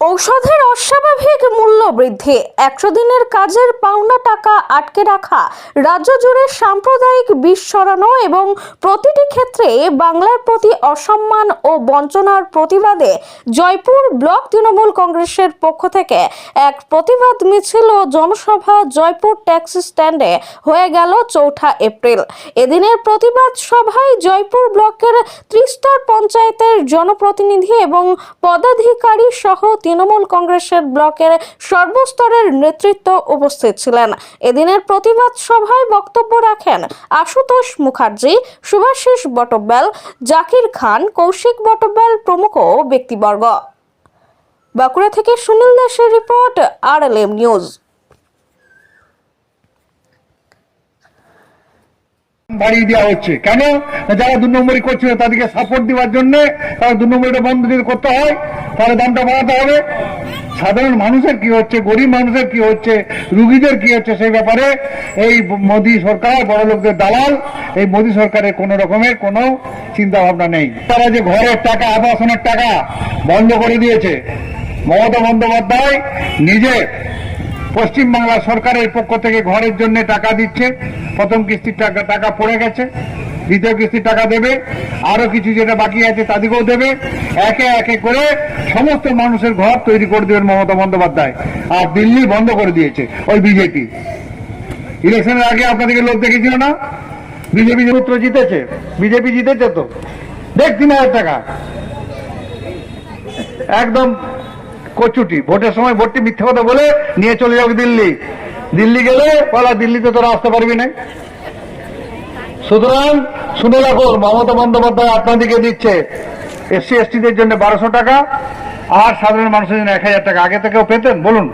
ঔষধের অস্বাভাবিক মূল্য বৃদ্ধি। একশো দিনের কাজের পাওনা টাকা আটকে রাখা। রাজ্য জুড়ে সাম্প্রদায়িক বিষ ছড়ানো এবং প্রতিটি ক্ষেত্রে বাংলার প্রতি অসম্মান ও বঞ্চনার প্রতিবাদে জয়পুর ব্লক তৃণমূল কংগ্রেসের পক্ষ থেকে এক প্রতিবাদ মিছিল ও জনসভা জয়পুর ট্যাক্সি স্ট্যান্ডে হয়ে গেল চৌঠা এপ্রিল। এদিনের প্রতিবাদ সভায় জয়পুর ব্লকের ত্রিস্তর পঞ্চায়েতের জনপ্রতিনিধি এবং পদাধিকারী সহ তৃণমূল কংগ্রেসের ব্লকের সর্বস্তরের নেতৃত্ব উপস্থিত ছিলেন। এদিনের প্রতিবাদ সভায় বক্তব্য রাখেন আশুতোষ মুখার্জি শুভাশিস বটব্যাল, জাকির খান, কৌশিক বটব্যাল প্রমুখ ব্যক্তিবর্গ। বাঁকুড়া থেকে সুনীল দাসের রিপোর্ট, আর নিউজ। বাড়িয়ে দেওয়া হচ্ছে। কেন? যারা দু নম্বরই করছিল তাদেরকে সাপোর্ট দেওয়ার জন্য তারা দু নম্বরিটা বন্ধ যদি করতে হয়, তাহলে দামটা বাড়াতে হবে। সাধারণ মানুষের কি হচ্ছে? গরিব মানুষের কি হচ্ছে? রুগীদের কি হচ্ছে সেই ব্যাপারে এই মোদী সরকার, বড় লোকদের দালাল, এই মোদী সরকারের কোন রকমের কোনো চিন্তা ভাবনা নেই। তারা যে ঘরের টাকা, আবাসনের টাকা বন্ধ করে দিয়েছে, মমতা বন্দ্যোপাধ্যায় নিজে পশ্চিমবাংলা সরকারের পক্ষ থেকে ঘরের জন্য টাকা দিচ্ছে। প্রথম কিস্তির টাকা টাকা পড়ে গেছে। দ্বিতীয় কিস্তির টাকা দেবে। আরও কিছু যেটা বাকি আছে তাদেরকেও দেবে। একে একে করে সমস্ত মানুষের ঘর তৈরি করে দেবেন মমতা বন্দ্যোপাধ্যায়। আর দিল্লি বন্ধ করে দিয়েছে ওই বিজেপি ইলেকশনের আগে আপনাদেরকে লোক দেখেছিল না? বিজেপি সূত্র জিতেছে। বিজেপি জিতেছে তো? দেখ তিন হাজার টাকা। একদম কচুটি। ভোটের সময় ভোটটি মিথ্যে কথা বলে নিয়ে চলে যাও দিল্লি। দিল্লি গেলে বলা দিল্লিতে তোরা আসতে পারবি না। সুতরাং শুনে রাখুন মমতা বন্দ্যোপাধ্যায় আপনাদেরকে দিচ্ছে। এসসি, এসটিদের জন্য বারোশো টাকা আর সাধারণ মানুষের জন্য এক হাজার টাকা। আগে থেকেও পেতেন, বলুন।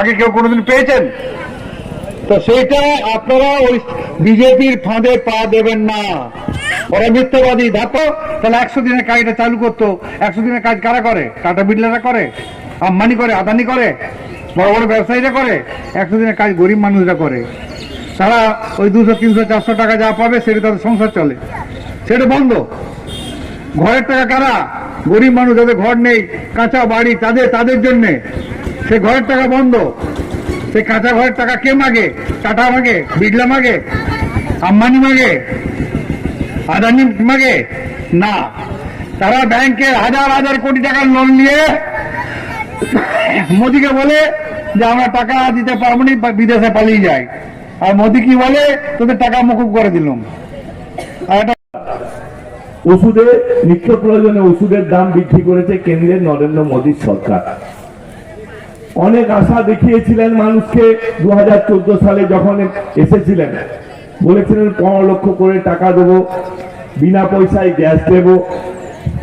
আগে কেউ কোনোদিন পেয়েছেন? তো সেইটা আপনারা ওই বিজেপির ফাঁদে পা দেবেন না। ওরা মিথ্যাবাদী। দেখো, তাহলে একশো দিনের কাজটা চালু করতো। একশো দিনের কাজ কারা করে? টাটা বিড়লারা করে? আম্বানি করে? আদানি করে? বড় বড় ব্যবসায়ীরা করে? একশো দিনের কাজ গরিব মানুষরা করে। তারা ওই দুশো, তিনশো, চারশো টাকা যা পাবে, সেটা তাদের সংসার চলে। সেটা বন্ধ। ঘরের টাকা কারা? গরিব মানুষ, যাদের ঘর নেই, কাঁচা বাড়ি, তাদের তাদের জন্যে। সে ঘরের টাকা বন্ধ। সেই কাঁচা ঘরের টাকা কে মাগে? টাটা মাগে? বিড়লা মাগে? আম্বানি মাগে? আদানি মাগে না, তারা ব্যাংকে হাজার হাজার কোটি টাকার লোন নিয়ে মোদিকে বলে যে আমরা টাকা দিতে পারব না, বিদেশে পালিয়ে যায় আর মোদি কি বলে? তোদের টাকা মুকুব করে দিলাম। আর একটা ওষুধে, নিত্য প্রয়োজনে ওষুধের দাম বৃদ্ধি করেছে কেন্দ্রের নরেন্দ্র মোদীর সরকার। অনেক আশা দেখিয়েছিলেন মানুষকে দু হাজার চোদ্দ সালে যখন এসেছিলেন। বলেছিলেন, পনেরো লক্ষ করে টাকা দেবো, বিনা পয়সায় গ্যাস দেব।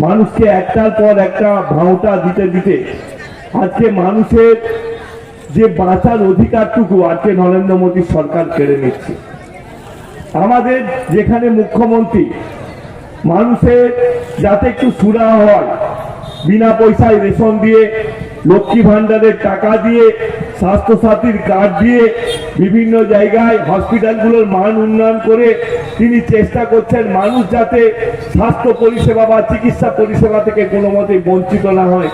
মানুষকে একটার পর একটা ভাঁওটা দিতে দিতে, আজকে মানুষের যে বাঁচার অধিকারটুকু আজকে নরেন্দ্র মোদী সরকার কেড়ে নিচ্ছে। আমাদের যেখানে মুখ্যমন্ত্রী, মানুষের যাতে একটু সুরা হয়, বিনা পয়সায় রেশন দিয়ে লক্ষ্মী ভান্ডারের টাকা দিয়ে, স্বাস্থ্যসাথীর কার্ড দিয়ে বিভিন্ন জায়গায় হসপিটালগুলোর মান উন্নয়ন করে তিনি চেষ্টা করছেন মানুষ যাতে স্বাস্থ্য পরিষেবা বা চিকিৎসা পরিষেবা থেকে কোনো মতে বঞ্চিত না হয়।